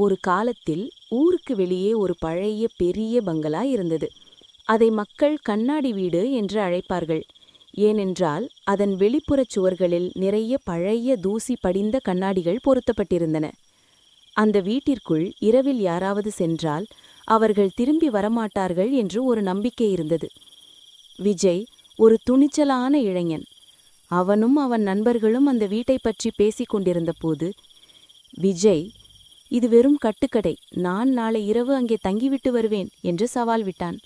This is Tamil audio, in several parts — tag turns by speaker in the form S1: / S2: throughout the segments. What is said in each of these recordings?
S1: ஒரு காலத்தில் ஊருக்கு வெளியே ஒரு பழைய பெரிய பங்களா இருந்தது. அதை மக்கள் கண்ணாடி வீடு என்று அழைப்பார்கள். ஏனென்றால் அதன் வெளிப்புறச் சுவர்களில் நிறைய பழைய தூசி படிந்த கண்ணாடிகள் பொருத்தப்பட்டிருந்தன. அந்த வீட்டிற்குள் இரவில் யாராவது சென்றால் அவர்கள் திரும்பி வரமாட்டார்கள் என்று ஒரு நம்பிக்கை இருந்தது. விஜய் ஒரு துணிச்சலான இளைஞன். அவனும் அவன் நண்பர்களும் அந்த வீட்டை பற்றி பேசிக் கொண்டிருந்தபோது விஜய் இது வெறும் கட்டுக்கடை. நான் நாளை இரவு அங்கே தங்கிவிட்டு வருவேன் என்று சவால் விட்டான்.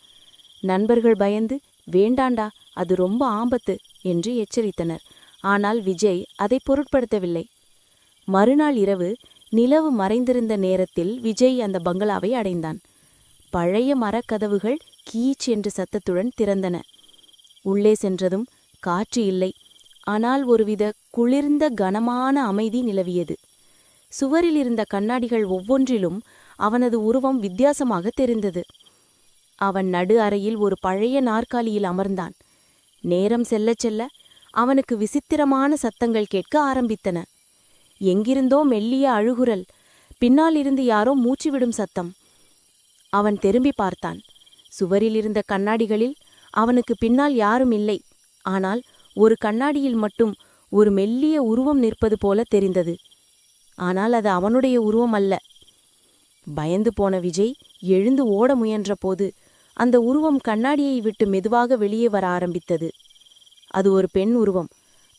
S1: நண்பர்கள் பயந்து வேண்டாண்டா அது ரொம்ப ஆபத்து என்று எச்சரித்தனர். ஆனால் விஜய் அதை பொருட்படுத்தவில்லை. மறுநாள் இரவு நிலவு மறைந்திருந்த நேரத்தில் விஜய் அந்த பங்களாவை அடைந்தான். பழைய மரக்கதவுகள் கீச் என்று சத்தத்துடன் திறந்தன. உள்ளே சென்றதும் காற்று இல்லை. ஆனால் ஒருவித குளிர்ந்த கனமான அமைதி நிலவியது. சுவரில் இருந்த கண்ணாடிகள் ஒவ்வொன்றிலும் அவனது உருவம் வித்தியாசமாக தெரிந்தது. அவன் நடு அறையில் ஒரு பழைய நாற்காலியில் அமர்ந்தான். நேரம் செல்லச் செல்ல அவனுக்கு விசித்திரமான சத்தங்கள் கேட்க ஆரம்பித்தன. எங்கிருந்தோ மெல்லிய அழுகுரல். பின்னால் இருந்து யாரோ மூச்சுவிடும் சத்தம். அவன் திரும்பி பார்த்தான். சுவரில் இருந்த கண்ணாடிகளில் அவனுக்கு பின்னால் யாரும் இல்லை. ஆனால் ஒரு கண்ணாடியில் மட்டும் ஒரு மெல்லிய உருவம் நிற்பது போல தெரிந்தது. ஆனால் அது அவனுடைய உருவம் அல்ல. பயந்து போன விஜய் எழுந்து ஓட முயன்றபோது அந்த உருவம் கண்ணாடியை விட்டு மெதுவாக வெளியே வர ஆரம்பித்தது. அது ஒரு பெண் உருவம்.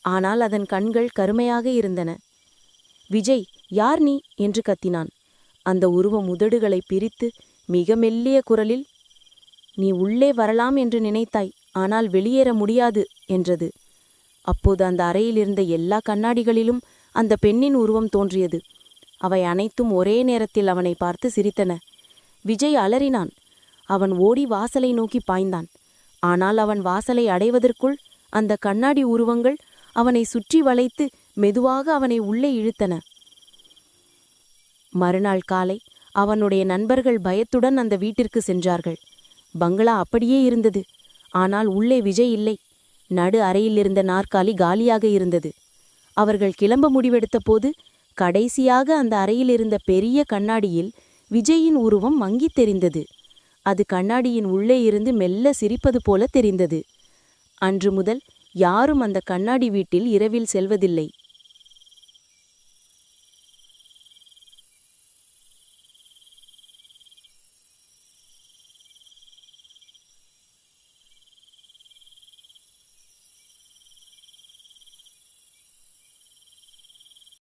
S1: ஆனால் அதன் கண்கள் கருமையாக இருந்தன. விஜய் யார் நீ? என்று கத்தினான். அந்த உருவம் உதடுகளை பிரித்து மிக மெல்லிய குரலில் நீ உள்ளே வரலாம் என்று நினைத்தாய் ஆனால் வெளியேற முடியாது என்றது. அப்போது அந்த அறையில் இருந்த எல்லா கண்ணாடிகளிலும் அந்த பெண்ணின் உருவம் தோன்றியது. அவை அனைத்தும் ஒரே நேரத்தில் அவனை பார்த்து சிரித்தன. விஜய் அலறினான். அவன் ஓடி வாசலை நோக்கி பாய்ந்தான். ஆனால் அவன் வாசலை அடைவதற்குள் அந்த கண்ணாடி உருவங்கள் அவனை சுற்றி வளைத்து மெதுவாக அவனை உள்ளே இழுத்தன. மறுநாள் காலை அவனுடைய நண்பர்கள் பயத்துடன் அந்த வீட்டிற்கு சென்றார்கள். பங்களா அப்படியே இருந்தது. ஆனால் உள்ளே விஜய் இல்லை. நடு அறையில் இருந்த நாற்காலி காலியாக இருந்தது. அவர்கள் கிளம்ப முடிவெடுத்தபோது கடைசியாக அந்த அறையில் இருந்த பெரிய கண்ணாடியில் விஜயின் உருவம் மங்கித் தெரிந்தது. அது கண்ணாடியின் உள்ளே இருந்து மெல்ல சிரிப்பது போல தெரிந்தது. அன்று முதல் யாரும் அந்த கண்ணாடி வீட்டில் இரவில் செல்வதில்லை.